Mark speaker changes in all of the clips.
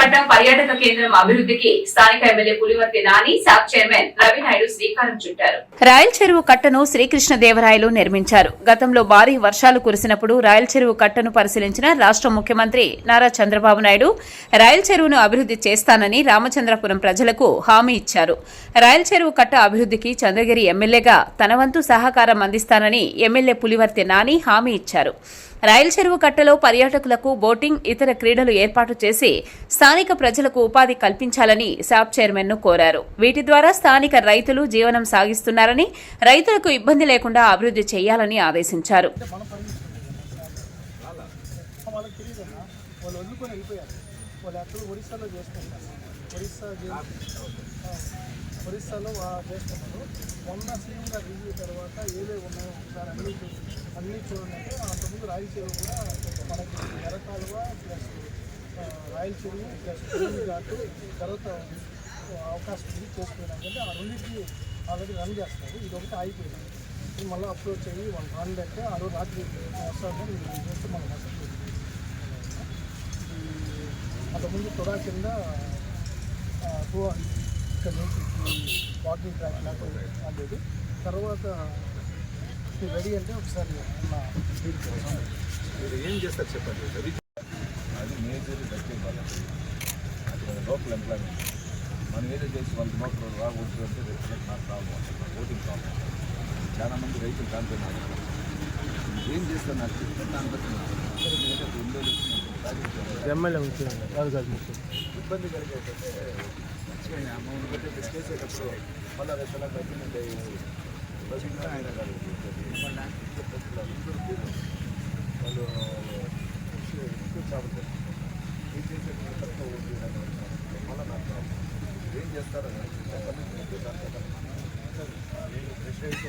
Speaker 1: కట్టం పర్యాటక కేంద్రం అభివృద్ధికి స్థానిక ఎమ్మెల్యే పులివర్తి నాని సాబ్ చైర్మన్ రవినాయుడు శ్రీకారం చుట్టారు. రాయల్ చెరువు కట్టను శ్రీకృష్ణదేవరాయలు నిర్మించారు. గతంలో భారీ వర్షాలు కురిసినప్పుడు రాయల్ చెరువు కట్టను పరిశీలించిన రాష్ట్ర ముఖ్యమంత్రి నారా చంద్రబాబు నాయుడు రాయల్ చెరువును అభివృద్ధి చేస్తానని రామచంద్రపురం ప్రజలకు హామీ ఇచ్చారు. రాయల్ చెరువు కట్ట అభివృద్ధికి చంద్రగిరి ఎమ్మెల్యేగా తన వంతు సహకారం అందిస్తానని ఎమ్మెల్యే పులివర్తి నాని హామీ ఇచ్చారు. రాయల్ చెరువు కట్టలో పర్యాటకులకు బోటింగ్ ఇతర క్రీడలు ఏర్పాటు చేసి స్థానిక ప్రజలకు ఉపాధి కల్పించాలని శాప్ చైర్మన్ను కోరారు. వీటి ద్వారా స్థానిక రైతులు జీవనం సాగిస్తున్నారని రైతులకు ఇబ్బంది లేకుండా అభివృద్ధి చేయాలని ఆదేశించారు.
Speaker 2: వాళ్ళకి తెలియదన్న వాళ్ళు వదులుకొని వెళ్ళిపోయారు వాళ్ళు అక్కడ ఒరిస్సాలో చేసుకుంటారు ఒరిస్సా ఒరిస్సాలో వా- చేస్తున్నారు మొన్న సీఎంగా రివ్యూ తర్వాత ఏవే ఉన్నాయో ఒకసారి అన్నీ చూ- అన్నీ చూడండి అంటే అంతకుముందు రాయల చెరువు కూడా మనకి ఎర్రకాలువ ప్లస్ రాయల చెరువు ప్లస్ పులిని ఘాటు తర్వాత అవకాశం ఉంది చేసుకోవడానికి అంటే ఆ రెండింటికి ఆల్రెడీ రన్ చేస్తారు. ఇది ఒకటి ఆగిపోయింది మళ్ళీ అప్రోచ్ అయ్యి వాళ్ళు రన్ అంటే ఆ రోజు రాత్రి వస్తారు చేస్తే మనం మసలు అంతకుముందు తొడా కింద టూ ఇక్కడ నుంచి వాకింగ్ ట్రాక్ లేకపోతే అనేది తర్వాత ఇది రెడీ అంటే ఒకసారి
Speaker 3: మీరు ఏం చేస్తారు చెప్పండి? రవి అది మేజర్ బట్టి వాళ్ళకి. అది లోకల్ ఎంప్లాయ్మెంట్ మనం ఏదో చేసి వాళ్ళకి నోట్లు రాకూడదు అంటే రేపు నాకు రావు ఓటింగ్ ప్రాబ్లం చాలా మంది రైతులు దాంతో నాకు ఏం చేస్తారు నాకు చెప్తే దాన్ని బట్టి ఇబ్బంది కలిగేటంటే మర్చిపోయిన అమౌంట్ బట్టి చేసేటప్పుడు మళ్ళీ రేపు ఎలా కాదు వాళ్ళు ఎక్కువ ఏం చేసేటప్పుడు తక్కువ మళ్ళీ నాకు ఏం చేస్తారో నాకు చెప్పండి మీకు దాంట్లో నేను ఫ్రెష్ అయితే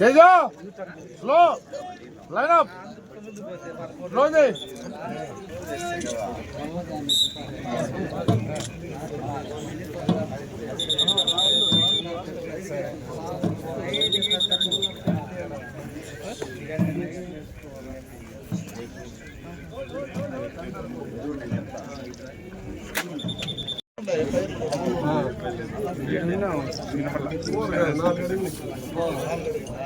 Speaker 2: తేజ! స్లో! Line up!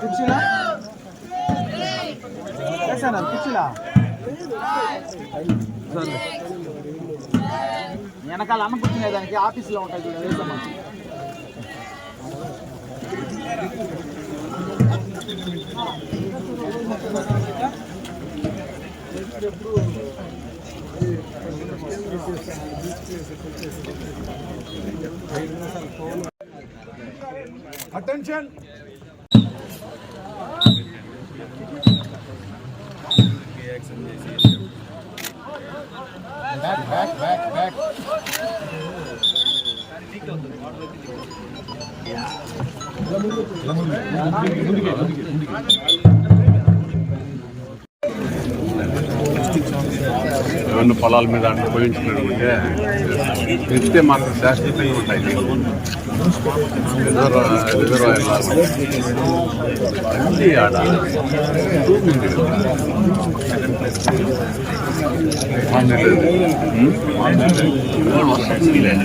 Speaker 2: కుర్చీలా వేసాను కుర్చీలా వెనకాల అన్న కూర్చునే దానికి ఆఫీస్లో ఉంటాయి చూడండి వేసామా attention back back back back
Speaker 4: రెండు పొలాల మీద అనుభవించుకుంటే పెడితే మాత్రం శాశ్వతంగా ఉంటాయి రిజర్వ్ రిజర్వాయర్ అన్నీ ఆడ భూమి ఉంది కదా. మామూలు లేదు. ఉం? మామూలు లేదు. ఎవరు వస్తుంది లేదు.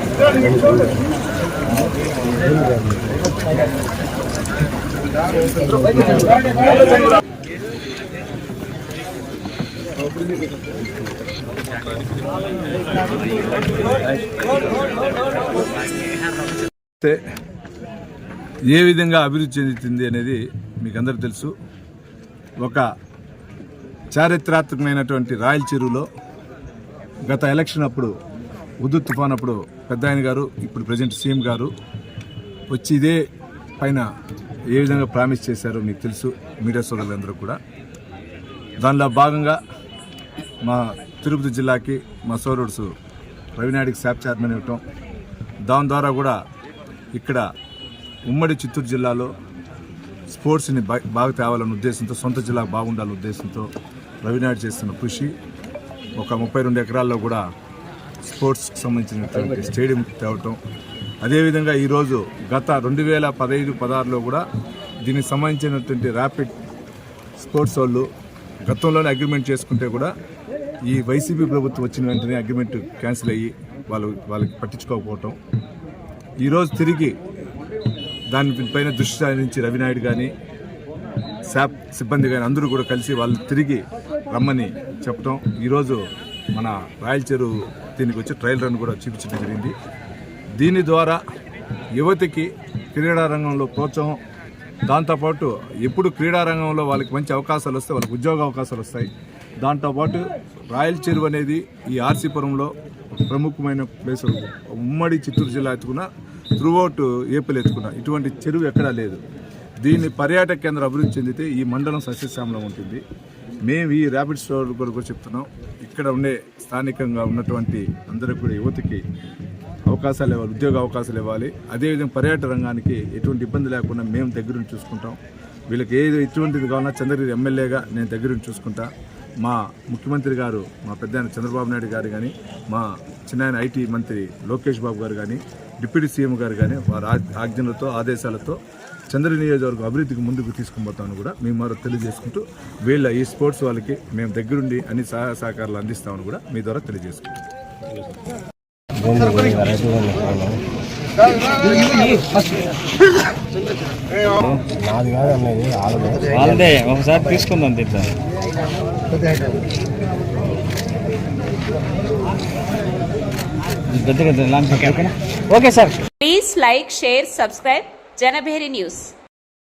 Speaker 3: ఏ విధంగా అభివృద్ధి చెందుతుంది అనేది మీకు అందరికీ తెలుసు. ఒక చారిత్రాత్మకమైనటువంటి రాయల చెరువులో గత ఎలక్షన్ అప్పుడు ఉద్దు తుఫాన్ అప్పుడు పెద్ద ఆయన గారు ఇప్పుడు ప్రజెంట్ సీఎం గారు వచ్చి ఇదే పైన ఏ విధంగా ప్రామిస్ చేశారో మీకు తెలుసు మీడియా సోదరులందరూ కూడా. దానిలో భాగంగా మా తిరుపతి జిల్లాకి మా సోదరుడు రవినాయుడికి శాప్ చైర్మన్ ఇవ్వటం దాని ద్వారా కూడా ఇక్కడ ఉమ్మడి చిత్తూరు జిల్లాలో స్పోర్ట్స్ని బా- బాగా తేవాలనే ఉద్దేశంతో సొంత జిల్లాకు బాగుండాలనే ఉద్దేశంతో రవినాయుడు చేస్తున్న కృషి ఒక ముప్పై రెండు ఎకరాల్లో కూడా స్పోర్ట్స్కి సంబంధించినటువంటి స్టేడియం తేవటం. అదేవిధంగా ఈరోజు గత రెండు వేల పదహైదు పదహారులో కూడా దీనికి సంబంధించినటువంటి ర్యాపిడ్ స్పోర్ట్స్ వాళ్ళు గతంలోనే అగ్రిమెంట్ చేసుకుంటే కూడా ఈ వైసీపీ ప్రభుత్వం వచ్చిన వెంటనే అగ్రిమెంట్ క్యాన్సిల్ అయ్యి వాళ్ళు వాళ్ళకి పట్టించుకోకపోవటం. ఈరోజు తిరిగి దానిపైన దృష్టి సారించి రవినాయుడు కానీ శాప్ సిబ్బంది కానీ అందరూ కూడా కలిసి వాళ్ళు తిరిగి రమ్మని చెప్పటం. ఈరోజు మన రాయల చెరువు దీనికి వచ్చి ట్రయల్ రన్ కూడా చూపించడం జరిగింది. దీని ద్వారా యువతికి క్రీడా రంగంలో ప్రోత్సాహం దాంతోపాటు ఎప్పుడు క్రీడారంగంలో వాళ్ళకి మంచి అవకాశాలు వస్తాయి వాళ్ళకి ఉద్యోగ అవకాశాలు వస్తాయి. దాంతోపాటు రాయల్ చెరువు అనేది ఈ ఆర్సీపురంలో ప్రముఖమైన ప్లేస్ ఉమ్మడి చిత్తూరు జిల్లా ఎత్తుకున్న త్రూఅవుట్ ఏపీలు ఎత్తుకున్న ఇటువంటి చెరువు ఎక్కడా లేదు. దీన్ని పర్యాటక కేంద్రం అభివృద్ధి చెందితే ఈ మండలం సస్యశ్యామలం ఉంటుంది. మేము ఈ ర్యాపిడ్ స్టోర్ కొరకు చెప్తున్నాం. ఇక్కడ ఉండే స్థానికంగా ఉన్నటువంటి అందరూ కూడా యువతకి అవకాశాలు ఇవ్వాలి ఉద్యోగ అవకాశాలు ఇవ్వాలి. అదేవిధంగా పర్యాటక రంగానికి ఎటువంటి ఇబ్బంది లేకుండా మేము దగ్గరుండి చూసుకుంటాం. వీళ్ళకి ఏది ఎటువంటిది కావాలన్నా చంద్రగిరి ఎమ్మెల్యేగా నేను దగ్గరుండి చూసుకుంటా. మా ముఖ్యమంత్రి గారు మా పెద్ద చంద్రబాబు నాయుడు గారు కానీ మా చిన్న ఐటీ మంత్రి లోకేష్ బాబు గారు కానీ డిప్యూటీ సీఎం గారు కానీ వారి ఆజ్ఞలతో ఆదేశాలతో చంద్ర నియోజకవర్గం అభివృద్ధికి ముందుకు తీసుకుపోతామని కూడా మేము మరో తెలియజేసుకుంటూ వీళ్ళ ఈ స్పోర్ట్స్ వాళ్ళకి మేము దగ్గరుండి అన్ని సహాయ సహకారాలు అందిస్తామని కూడా మీ ద్వారా తెలియజేసుకుంటాం
Speaker 5: నాది కాదు అన్నది వాళ్ళది
Speaker 6: వాళ్ళదే ఒకసారి తీసుకుందాం okay sir.
Speaker 1: Please like share subscribe Janabheri news